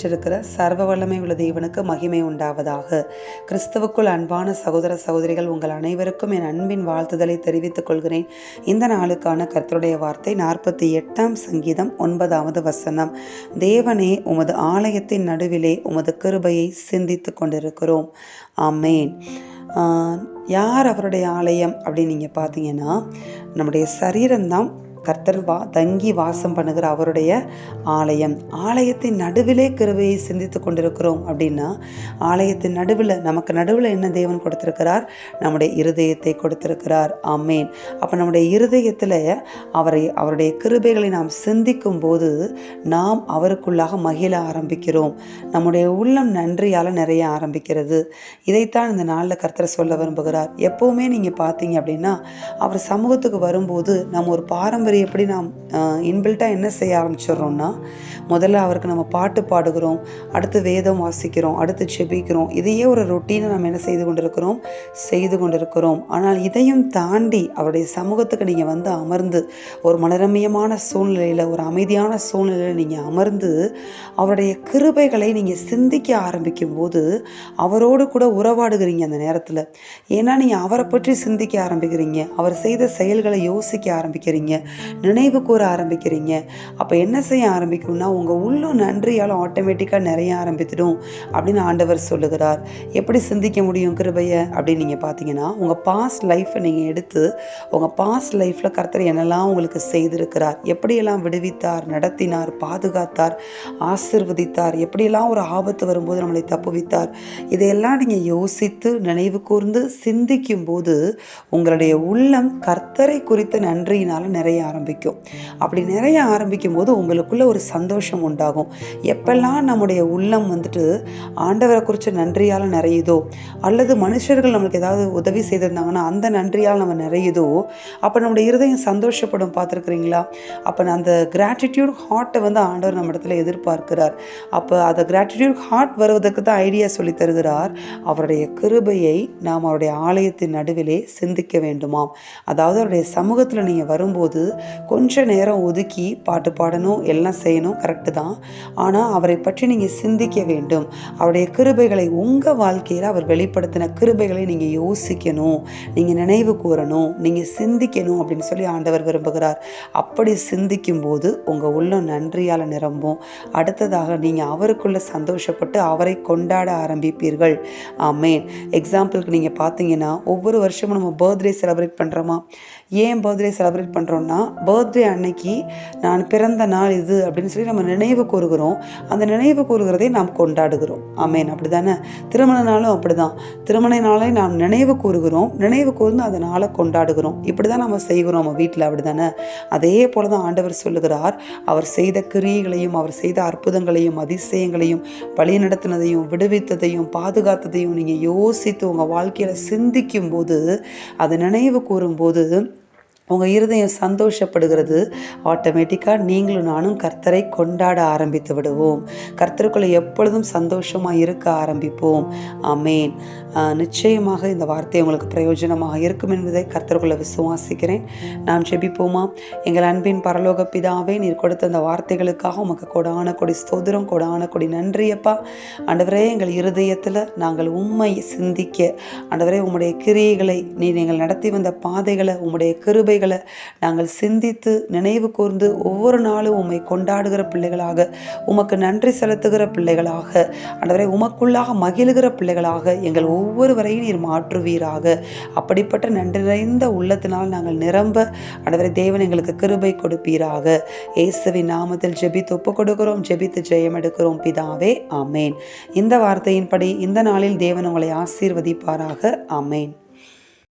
பெற்றிருக்கிற சர்வ வல்லமை உள்ள தேவனுக்கு மகிமை உண்டாவதாக. கிறிஸ்துவுக்குள் அன்பான சகோதர சகோதரிகள் உங்கள் அனைவருக்கும் என் அன்பின் வாழ்த்துதலை தெரிவித்துக் கொள்கிறேன். இந்த நாளுக்கான கர்த்தருடைய வார்த்தை நாற்பத்தி எட்டாம் சங்கீதம் ஒன்பதாவது வசனம். தேவனே உமது ஆலயத்தின் நடுவிலே உமது கிருபையை சிந்தித்து கொண்டிருக்கிறோம். ஆமேன். யார் அவருடைய ஆலயம் அப்படின்னு நீங்கள் பார்த்தீங்கன்னா நம்முடைய சரீரம்தான் கர்த்தர் வா தங்கி வாசம் பண்ணுகிற அவருடைய ஆலயம். ஆலயத்தின் நடுவிலே கிருபையை சிந்தித்து கொண்டிருக்கிறோம் அப்படின்னா ஆலயத்தின் நடுவில் நமக்கு நடுவில் என்ன தேவன் கொடுத்திருக்கிறார்? நம்முடைய இருதயத்தை கொடுத்திருக்கிறார். ஆமேன். அப்போ நம்முடைய இருதயத்தில் அவரை அவருடைய கிருபைகளை நாம் சிந்திக்கும் போது நாம் அவருக்குள்ளாக மகிழ ஆரம்பிக்கிறோம். நம்முடைய உள்ளம் நன்றியால் நிறைய ஆரம்பிக்கிறது. இதைத்தான் இந்த நாளில் கர்த்தர் சொல்ல விரும்புகிறார். எப்போவுமே நீங்கள் பார்த்தீங்க அப்படின்னா அவர் சமூகத்துக்கு வரும்போது நம்ம ஒரு பாரம்பரிய பாரம்பரியம் எப்படி நாம் இன்பில்ட்டாக என்ன செய்ய ஆரம்பிச்சிடுறோம்னா முதல்ல அவருக்கு நம்ம பாட்டு பாடுகிறோம் அடுத்து வேதம் வாசிக்கிறோம் அடுத்து செபிக்கிறோம் இதையே ஒரு ரொட்டீனை நம்ம என்ன செய்து கொண்டிருக்கிறோம்? செய்து கொண்டிருக்கிறோம். ஆனால் இதையும் தாண்டி அவருடைய சமூகத்துக்கு நீங்கள் வந்து அமர்ந்து ஒரு மனரமியமான சூழ்நிலையில் ஒரு அமைதியான சூழ்நிலையில் நீங்கள் அமர்ந்து அவருடைய கிருபைகளை நீங்கள் சிந்திக்க ஆரம்பிக்கும் போது அவரோடு கூட உறவாடுகிறீங்க அந்த நேரத்தில். ஏன்னா நீங்கள் அவரை பற்றி சிந்திக்க ஆரம்பிக்கிறீங்க. அவர் செய்த செயல்களை யோசிக்க ஆரம்பிக்கிறீங்க. நினைவு கூற ஆரம்பிக்கிறீங்க. அப்போ என்ன செய்ய ஆரம்பிக்கும்னா உங்கள் உள்ளும் நன்றியால் ஆட்டோமேட்டிக்காக நிறைய ஆரம்பித்துடும் அப்படின்னு ஆண்டவர் சொல்லுகிறார். எப்படி சிந்திக்க முடியும் கிருபையை? அப்படின்னு நீங்கள் பார்த்தீங்கன்னா உங்கள் பாஸ்ட் லைஃப்பை நீங்கள் எடுத்து உங்கள் பாஸ்ட் லைஃப்பில் கர்த்தர் என்னெல்லாம் உங்களுக்கு செய்திருக்கிறார். எப்படியெல்லாம் விடுவித்தார் நடத்தினார் பாதுகாத்தார் ஆசிர்வதித்தார் எப்படியெல்லாம் ஒரு ஆபத்து வரும்போது நம்மளை தப்புவித்தார் இதையெல்லாம் நீங்கள் யோசித்து நினைவு கூர்ந்து சிந்திக்கும் போது உங்களுடைய உள்ளம் கர்த்தரை குறித்த நன்றியினால் நிறைய ஆரம்பிக்கும். அப்படி நிறைய ஆரம்பிக்கும் போது உங்களுக்குள்ள ஒரு சந்தோஷம் உண்டாகும். எப்பெல்லாம் நம்முடைய உள்ளம் வந்துட்டு ஆண்டவரை குறித்த நன்றியால் நிறையுதோ அல்லது மனுஷர்கள் நம்மளுக்கு ஏதாவது உதவி செய்திருந்தாங்கன்னா அந்த நன்றியால் நம்ம நிறையுதோ அப்போ நம்முடைய இருதயம் சந்தோஷப்படும் பார்த்துருக்குறீங்களா? அப்போ அந்த கிராட்டிடியூட் ஹார்ட்டை வந்து ஆண்டவர் நம்ம இடத்துல எதிர்பார்க்கிறார். அப்போ அந்த கிராட்டிடியூட் ஹார்ட் வருவதற்கு தான் ஐடியா சொல்லி தருகிறார். அவருடைய கிருபையை நாம் அவருடைய ஆலயத்தின் நடுவிலே சிந்திக்க வேண்டுமாம். அதாவது அவருடைய சமூகத்தில் நீங்கள் வரும்போது கொஞ்ச நேரம் ஒதுக்கி பாட்டு பாடணும் எல்லாம் செய்யணும் கரெக்டு தான். ஆனால் அவரை பற்றி நீங்கள் சிந்திக்க வேண்டும். அவருடைய கிருபைகளை உங்கள் வாழ்க்கையில் அவர் வெளிப்படுத்தின கிருபைகளை நீங்கள் யோசிக்கணும். நீங்கள் நினைவு கூறணும். நீங்கள் சிந்திக்கணும் அப்படின்னு சொல்லி ஆண்டவர் விரும்புகிறார். அப்படி சிந்திக்கும் போது உங்கள் உள்ளம் நன்றியால் நிரம்பும். அடுத்ததாக நீங்கள் அவருக்குள்ளே சந்தோஷப்பட்டு அவரை கொண்டாட ஆரம்பிப்பீர்கள். ஆமேன். எக்ஸாம்பிளுக்கு நீங்கள் பார்த்தீங்கன்னா ஒவ்வொரு வருஷமும் நம்ம பர்த்டே செலிப்ரேட் பண்ணுறோமா ஏன் பர்த்டே செலிப்ரேட் பண்ணுறோன்னா பர்த்டே அன்னைக்கு நான் பிறந்த நாள் இது அப்படின்னு சொல்லி நம்ம நினைவு கூறுகிறோம். அந்த நினைவு கூறுகிறதை நாம் கொண்டாடுகிறோம். ஆமேன். அப்படி தானே திருமண நாளும் அப்படி தான் திருமண நாளை நாம் நினைவு கூறுகிறோம். நினைவு கூர்ந்து அந்த நாளை கொண்டாடுகிறோம். இப்படி தான் நம்ம செய்கிறோம் நம்ம வீட்டில் அப்படி தானே அதே போல தான் ஆண்டவர் சொல்லுகிறார். அவர் செய்த கிரியைகளையும் அவர் செய்த அற்புதங்களையும் அதிசயங்களையும் வழி நடத்தினதையும் விடுவித்ததையும் பாதுகாத்ததையும் நீங்கள் யோசித்து உங்கள் வாழ்க்கையில் சிந்திக்கும் போது அதை நினைவு கூறும்போது உங்கள் இருதயம் சந்தோஷப்படுகிறது. ஆட்டோமேட்டிக்காக நீங்களும் நானும் கர்த்தரை கொண்டாட ஆரம்பித்து விடுவோம். கர்த்தருக்குள்ளே எப்பொழுதும் சந்தோஷமாக இருக்க ஆரம்பிப்போம். அமேன் நிச்சயமாக இந்த வார்த்தை உங்களுக்கு பிரயோஜனமாக இருக்கும் என்பதை கர்த்தருக்குள்ளே விசுவாசிக்கிறேன். நாம் ஜெபிப்போமா? எங்கள் அன்பின் பரலோக பிதாவே நீர் கொடுத்த அந்த வார்த்தைகளுக்காக உமக்கு கொடான கொடி ஸ்தோதிரம் கொடான கொடி நன்றியப்பா ஆண்டவரே எங்கள் இருதயத்தில் நாங்கள் உண்மை சிந்திக்க ஆண்டவரே உம்முடைய கிரியைகளை நீ நீங்கள் நடத்தி வந்த பாதைகளை உம்முடைய கிருபைகளை நாங்கள் சிந்தித்து நினைவு கூர்ந்து ஒவ்வொரு நாளும் உம்மை கொண்டாடுகிற பிள்ளைகளாக உமக்கு நன்றி செலுத்துகிற பிள்ளைகளாக ஆண்டவரே உமக்குள்ளாக மகிழுகிற பிள்ளைகளாக எங்கள் ஒவ்வொருவரையும் நீர் மாற்றுவீராக. அப்படிப்பட்ட நன்றி நிறைந்த உள்ளத்தினால் நாங்கள் நிரம்ப ஆண்டவரே தேவன் எங்களுக்கு கிருபை கொடுப்பீராக. இயேசுவின் நாமத்தில் ஜெபித்து ஒப்பு கொடுக்கிறோம் ஜெபித்து ஜெயம் எடுக்கிறோம் பிதாவே ஆமேன். இந்த வார்த்தையின்படி இந்த நாளில் தேவன் உங்களை ஆசீர்வதிப்பாராக ஆமேன்.